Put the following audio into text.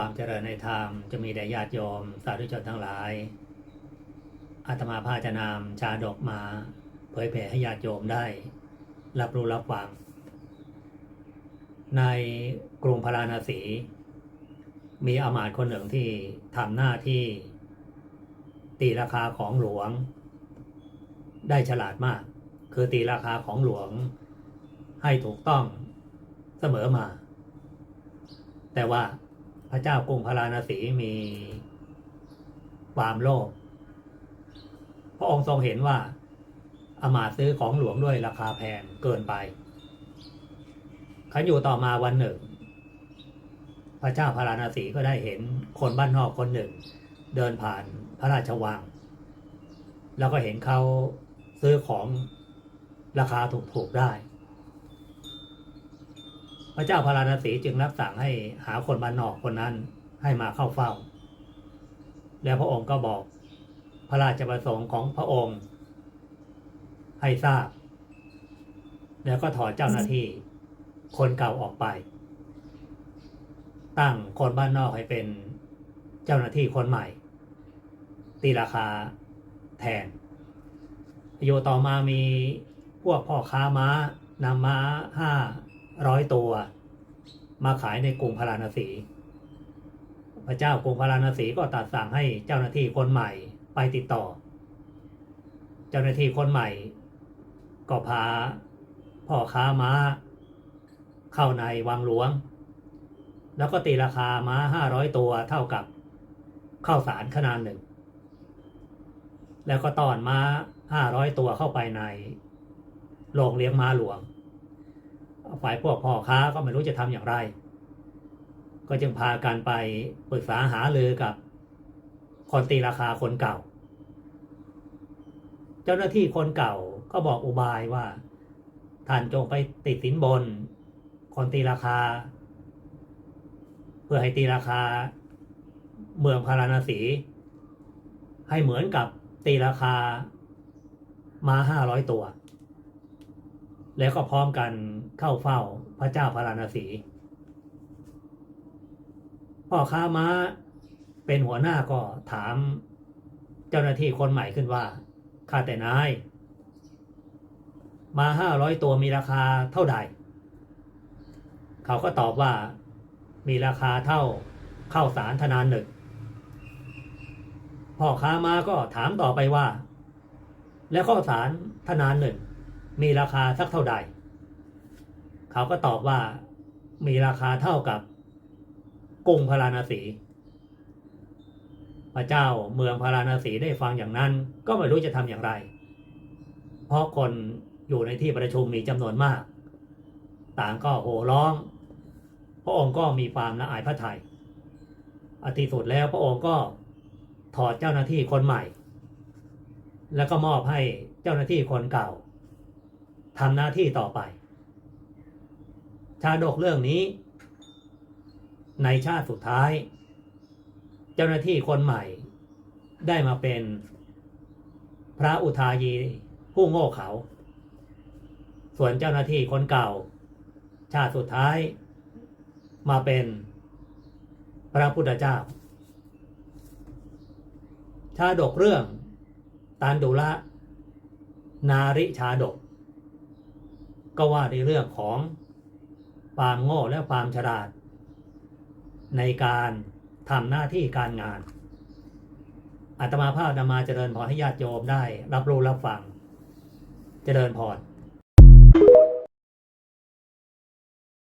ความเจริญในธรรมจะมีแด่ญาติโยม สาธุชนทั้งหลาย อาตมาภาจะนำชาดกมา เผยแผ่ให้ญาติโยมได้ รับรู้รับฟัง ในกรุงพาราณสี มีอมาตย์คนหนึ่งที่ทำหน้าที่ ตีราคาของหลวง ได้ฉลาดมาก คือตีราคาของหลวง ให้ถูกต้องเสมอมา แต่ว่า ระเจ้ากรุงพาราณสีมีความโลภพระองค์ทรงเห็นว่าอามาตย์ซื้อของหลวงด้วยราคาแพงเกินไปขันอยู่ต่อมาวันหนึ่ง พระเจ้าพาราณสีก็ได้เห็นคนบ้านนอกคนหนึ่ง เดินผ่านพระราชวัง แล้วก็เห็นเขาซื้อของราคาถูกๆได้ พระเจ้าพาราณสีจึงรับสั่งให้หาคนบ้านนอกคนนั้นให้มาเข้าเฝ้า แล้วพระองค์ก็บอกพระราชประสงค์ของพระองค์ให้ทราบ แล้วก็ถอดเจ้าหน้าที่คนเก่าออกไป ตั้งคนบ้านนอกให้เป็นเจ้าหน้าที่คนใหม่ ตีราคาแทนอยู่ต่อมามีพวกพ่อค้าม้านำม้าห้า ร้อยตัว มาขายในกรุงพาราณสี พระเจ้ากรุงพาราณสีก็ตัดสั่งให้เจ้าหน้าที่คนใหม่ไปติดต่อ เจ้าหน้าที่คนใหม่ ก็พาพ่อค้าม้า เข้าในวังหลวง แล้วก็ตีราคาม้าห้าร้อยตัวเท่ากับข้าวสารขนาดหนึ่ง แล้วก็ตอนม้าห้าร้อยตัวเข้าไปในโรงเลี้ยงม้าหลวง ฝ่ายพวกพ่อค้าก็ไม่รู้จะทำอย่างไร ก็จึงพากันไปปรึกษาหารือกับคนตีราคาคนเก่า เจ้าหน้าที่คนเก่าก็บอกอุบายว่า ท่านจงไปติดสินบน คนตีราคา เพื่อให้ตีราคา เมืองพาราณสี ให้เหมือนกับตีราคามาห้าร้อยตัว แล้วก็พร้อมกันเข้าเฝ้าพระเจ้าพาราณสี พ่อค้าม้าเป็นหัวหน้าก็ถามเจ้าหน้าที่คนใหม่ขึ้นว่าข้าแต่นาย มาห้าร้อยตัวมีราคาเท่าใด เขาก็ตอบว่ามีราคาเท่าข้าวสารธนานหนึ่งพ่อค้ามาก็ถามต่อไปว่า แล้วข้าวสารธนานหนึ่ง มีราคาสักเท่าใด เขาก็ตอบว่ามีราคาเท่ากับกรุงพาราณสี พระเจ้าเมืองพาราณสีได้ฟังอย่างนั้น ก็ไม่รู้จะทำอย่างไร เพราะคนอยู่ในที่ประชุมมีจำนวนมาก ต่างก็โห่ร้อง พระองค์ก็มีความละอายพระทยัยอธิสุดแล้วพระองค์ก็ถอดเจ้าหน้าที่คนใหม่ แล้วก็มอบให้เจ้าหน้าที่คนเก่า ทำหน้าที่ต่อไป ชาดกเรื่องนี้ ในชาติสุดท้าย เจ้าหน้าที่คนใหม่ ได้มาเป็นพระอุทายีผู้โง่เขา ส่วนเจ้าหน้าที่คนเก่า ชาติสุดท้าย มาเป็นพระพุทธเจ้า ชาดกเรื่องตันดุละ นาริชาดก ก็ว่าในเรื่องของความโง่และความฉลาด ในการทำหน้าที่การงานอาตมาภาพนามาเจริญพรให้ญาติโยมได้ รับรู้รับฟัง เจริญพร